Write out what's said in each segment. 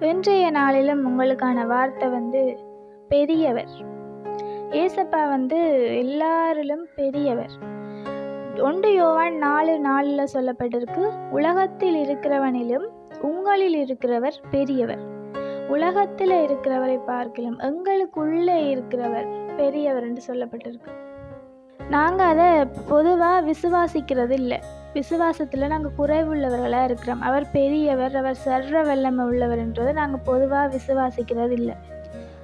இன்றைய நாளிலும் உங்களுக்கான வார்த்தை வந்து பெரியவர். ஏசப்பா வந்து எல்லாரிலும் பெரியவர். ஒன்று யோவான் நாலு நாளில் சொல்லப்பட்டிருக்கு உலகத்தில் இருக்கிறவனிலும் உங்களில் இருக்கிறவர் பெரியவர். உலகத்தில் இருக்கிறவரை பார்க்கலாம் எங்களுக்குள்ளே இருக்கிறவர் பெரியவர் என்று சொல்லப்பட்டிருக்கு. நாங்கள் அதை பொதுவாக விசுவாசிக்கிறது இல்லை விசுவாசத்தில் நாங்கள் குறைவுள்ளவர்களாக இருக்கிறோம். அவர் பெரியவர் அவர் சர்வ வல்லமை உள்ளவர் என்றதை நாங்கள் பொதுவாக விசுவாசிக்கிறது இல்லை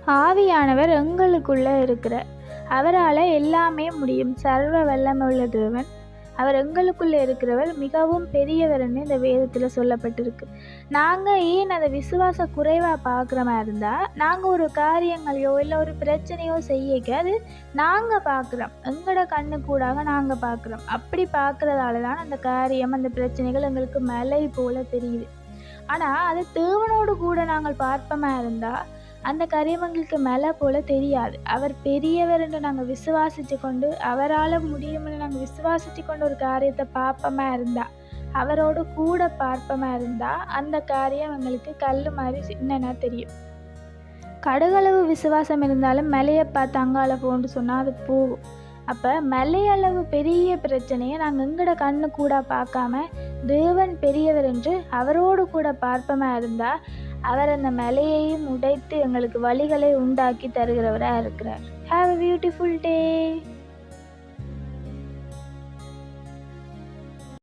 ஆவியானவர் எங்களுக்குள்ளே இருக்கிற அவரால் எல்லாமே முடியும். சர்வ வல்லமை உள்ள தேவன் அவர் எங்களுக்குள்ளே இருக்கிறவர் மிகவும் பெரியவர்னு இந்த வேதத்தில் சொல்லப்பட்டிருக்கு. நாங்கள் ஏன் அதை விசுவாச குறைவாக பார்க்குற மாதிரி இருந்தால் நாங்கள் ஒரு காரியங்களையோ இல்லை ஒரு பிரச்சனையோ செய்யக்க அது நாங்கள் பார்க்குறோம். எங்களோட கண்ணு கூடாக நாங்கள் பார்க்குறோம். அப்படி பார்க்குறதால தான் அந்த காரியம் அந்த பிரச்சனைகள் எங்களுக்கு மலை போல் தெரியுது. ஆனால் அது தேவனோடு கூட நாங்கள் பார்ப்போமா இருந்தால் அந்த காரியம் எங்களுக்கு மலை போல தெரியாது. அவர் பெரியவர் என்று நாங்கள் விசுவாசித்து கொண்டு அவரால் முடியும்னு நாங்கள் விசுவாசித்து கொண்டு ஒரு காரியத்தை பார்ப்போமா இருந்தா அவரோடு கூட பார்ப்பமா இருந்தா அந்த காரியம் எங்களுக்கு கல் மாதிரி என்னென்னா தெரியும். கடுகளவு விசுவாசம் இருந்தாலும் மலையை பார்த்து அங்கால போன்னு சொன்னால் அது போகும். அப்போ மலையளவு பெரிய பிரச்சனையை நாங்கள் எங்கட கண்ணு கூட பார்க்காம தேவன் பெரியவர் என்று அவரோடு கூட பார்ப்பமா இருந்தால் அவர் அந்த மலையையும் உடைத்து எங்களுக்கு வழிகளை உண்டாக்கி தருகிறவராக இருக்கிறார் ஹாவ் அ பியூட்டிஃபுல் டே